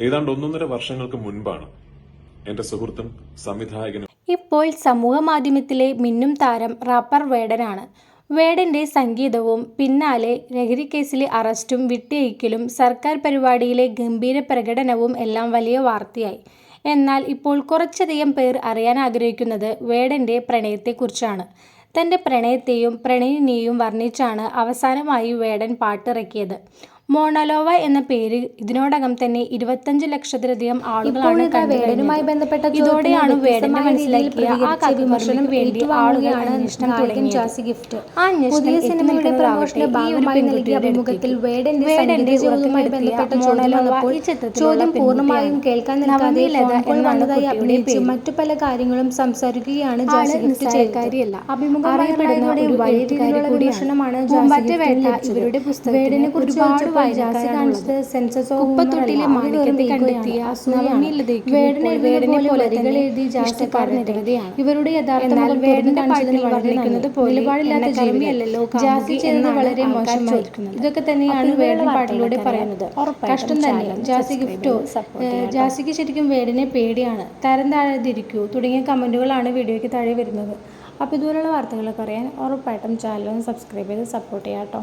ഏതാണ്ട് ഒന്നൊന്നര വർഷങ്ങൾക്ക് മുൻപാണ് എന്റെ സുഹൃത്തും സംവിധായകനും ഇപ്പോൾ സമൂഹ മാധ്യമത്തിലെ മിന്നും താരം റാപ്പർ വേടനാണ്. വേടന്റെ സംഗീതവും പിന്നാലെ ലഹരിക്കേസിലെ അറസ്റ്റും വിട്ടയക്കലും സർക്കാർ പരിപാടിയിലെ ഗംഭീര പ്രകടനവും എല്ലാം വലിയ വാർത്തയായി. എന്നാൽ ഇപ്പോൾ കുറച്ചധികം പേർ അറിയാൻ ആഗ്രഹിക്കുന്നത് വേടന്റെ പ്രണയത്തെക്കുറിച്ചാണ്. തന്റെ പ്രണയത്തെയും പ്രണയിനിയെയും വർണിച്ചാണ് അവസാനമായി വേടൻ പാട്ടിറക്കിയത്. മോണലോവ എന്ന പേര് ഇതിനോടകം തന്നെ ഇരുപത്തഞ്ച് ലക്ഷത്തിലധികം ആളുകളാണ് വേടനുമായി ബന്ധപ്പെട്ട ഇതോടെയാണ് വേടനെ മനസ്സിലാക്കിയ ആ വേണ്ടി അന്വേഷണം ഗിഫ്റ്റ്. ആ അന്വേഷണം പുതിയ സിനിമയുടെ നിൽക്കുന്നതാവട്ടെ പ്രമോഷന്റെ ഈ ഭാഗമായി നൽകിയ അഭിമുഖത്തിൽ വേടന്റെ വേടന്റെ ജീവിതവുമായി ബന്ധപ്പെട്ട ചോദ്യം മോണലോവ ഈ ചിത്രത്തിലുള്ള ചോദ്യം പൂർണമായും കേൾക്കാൻ നിൽക്കാതെ വന്നതായി അഭിനയിച്ച് മറ്റു പല കാര്യങ്ങളും സംസാരിക്കുകയാണ് ജാസി ഗിഫ്റ്റ് ചെയ്തത്. അഭിമുഖം അറിയപ്പെടുന്ന ഒരു വലിയ രീതിയിലുള്ള. വിമർശനമാണ് ജാസി. ഇവരുടെ പുസ്തകത്തിന് ഒരുപാട് വായനക്കാരാണുള്ളത്. കാണിച്ചത് സെൻസസ് കുപ്പത്തൊട്ടിലെ മാണിക്യത്തെ കണ്ടെത്തിയ വേടനെ പോലെ നിരവധിയാണ്. ഇവരുടെ യഥാർത്ഥ വേടന്റെ വളരെ വർണിക്കുന്നത് നിലപാടില്ലാത്ത എന്നെ ജാസി കാമുകി വളരെ ആൾക്കാർ ഇതൊക്കെ തന്നെയാണ് വേടൻ പാട്ടിലൂടെ പറയുന്നത്. കഷ്ടം തന്നെ. ജാസി ഗിഫ്റ്റോ. ജാസിക്ക് ശരിക്കും വേടിനെ പേടിയാണ്. തരം താഴാതിരിക്കൂ. തുടങ്ങിയ കമന്റുകളാണ് വീഡിയോയ്ക്ക് താഴെ വരുന്നത്. അപ്പോൾ ഇതുപോലുള്ള വാർത്തകളൊക്കെ അറിയാൻ ഉറപ്പായിട്ടും ചാനൽ സബ്സ്ക്രൈബ് ചെയ്ത് സപ്പോർട്ട് ചെയ്യാം കേട്ടോ.